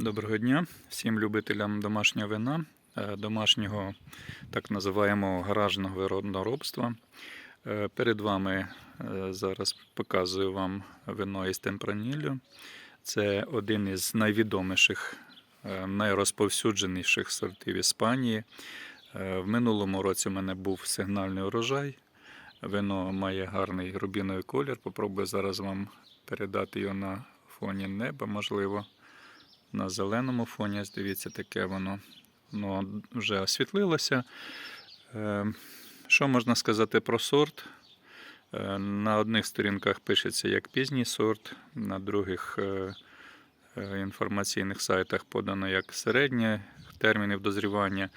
Доброго дня всім любителям домашнього вина, е, домашнього так називаємо гаражного виробництва. Е, Перед вами е, зараз показую вам вино із темпраніллю. Це один із найвідоміших, найрозповсюдженіших сортів Іспанії. В минулому році в мене був сигнальний урожай. Вино має гарний рубіновий колір. Попробую зараз вам передати його на фоні неба, можливо на зеленому фоні. Дивіться, таке воно ну, вже освітлилося. Е, Що можна сказати про сорт? Е, На одних сторінках пишеться як пізній сорт, на других е, інформаційних сайтах подано як середнє термінів дозрівання.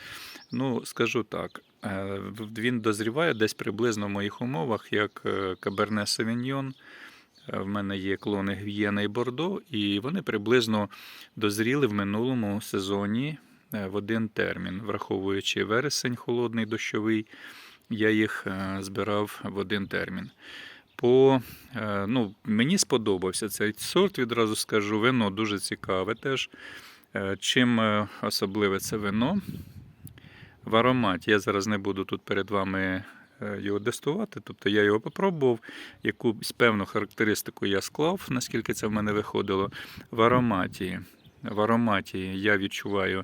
Ну, скажу так, він дозріває десь приблизно в моїх умовах, як Каберне Савіньйон. Е, В мене є клони Гвієна і Бордо, і вони приблизно дозріли в минулому сезоні е, в один термін, враховуючи вересень холодний дощовий, я їх е, збирав в один термін. По, ну, мені сподобався цей сорт, відразу скажу, вино дуже цікаве теж. Чим особливе це вино? В ароматі. Я зараз не буду тут перед вами його тестувати, тобто я його попробував, якусь певну характеристику я склав, наскільки це в мене виходило. В ароматі, в ароматі я відчуваю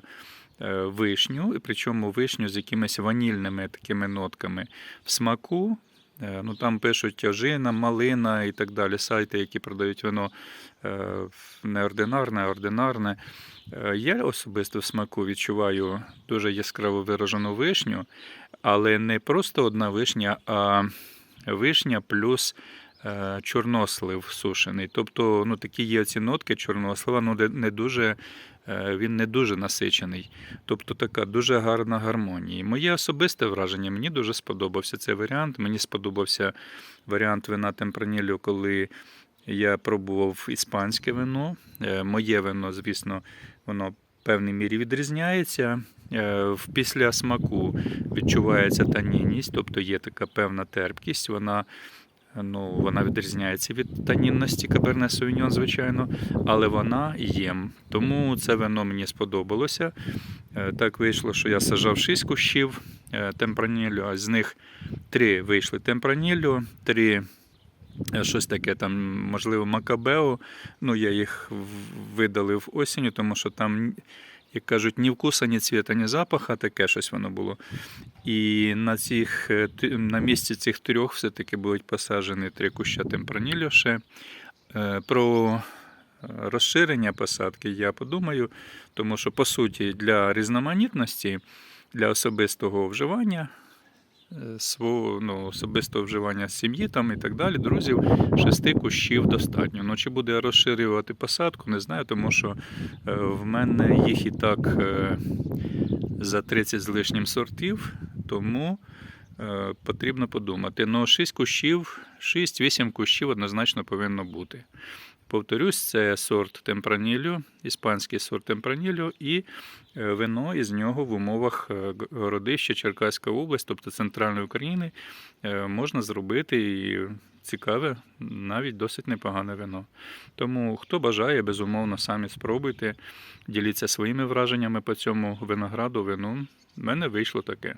е, вишню, і причому вишню з якимись ванільними такими нотками. В смаку, е, ну там пишуть ожина, малина і так далі, сайти, які продають вино е, неординарне, ординарне. Е, Я особисто в смаку відчуваю дуже яскраво виражену вишню, але не просто одна вишня, а вишня плюс е, чорнослив сушений. Тобто, ну, такі є ці нотки чорнослива, ну не дуже, е, він не дуже насичений. Тобто така дуже гарна гармонія. Моє особисте враження, мені дуже сподобався цей варіант. Мені сподобався варіант вина темпранілю, коли я пробував іспанське вино. Е, Моє вино, звісно, воно певній мірі відрізняється. Е, після смаку відчувається танінність, тобто є така певна терпкість. Вона, ну, вона відрізняється від танінності Каберне Совіньон, звичайно, але вона є. Тому це вино мені сподобалося. Е, Так вийшло, що я сажав 6 кущів е, темпранілю, а з них три вийшли темпранілю, три е, щось таке там, можливо, Макабео. Ну, я їх видалив осінню, тому що там, як кажуть, ні вкуса, ні цвіта, ні запаха, таке щось воно було. І на, цих, е, на місці цих трьох все-таки будуть посаджені три куща темпранілю ще. Е, Про е, розширення посадки я подумаю, тому що, по суті, для різноманітності, для особистого вживання, е, свого ну, особистого вживання сім'ї там і так далі, друзів, шести кущів достатньо. Ну, чи буде розширювати посадку, не знаю, тому що е, в мене їх і так е, за 30 з лишнім сортів, тому е, потрібно подумати. Ну, 6 кущів, 6-8 кущів однозначно повинно бути. Повторюсь, це сорт темпранілю, іспанський сорт темпранілю і е, вино із нього в умовах е, Городища, Черкаська область, тобто центральної України, е, можна зробити і цікаве, навіть досить непогане вино. Тому хто бажає, безумовно, самі спробуйте, діліться своїми враженнями по цьому винограду, вину. В мене вийшло таке.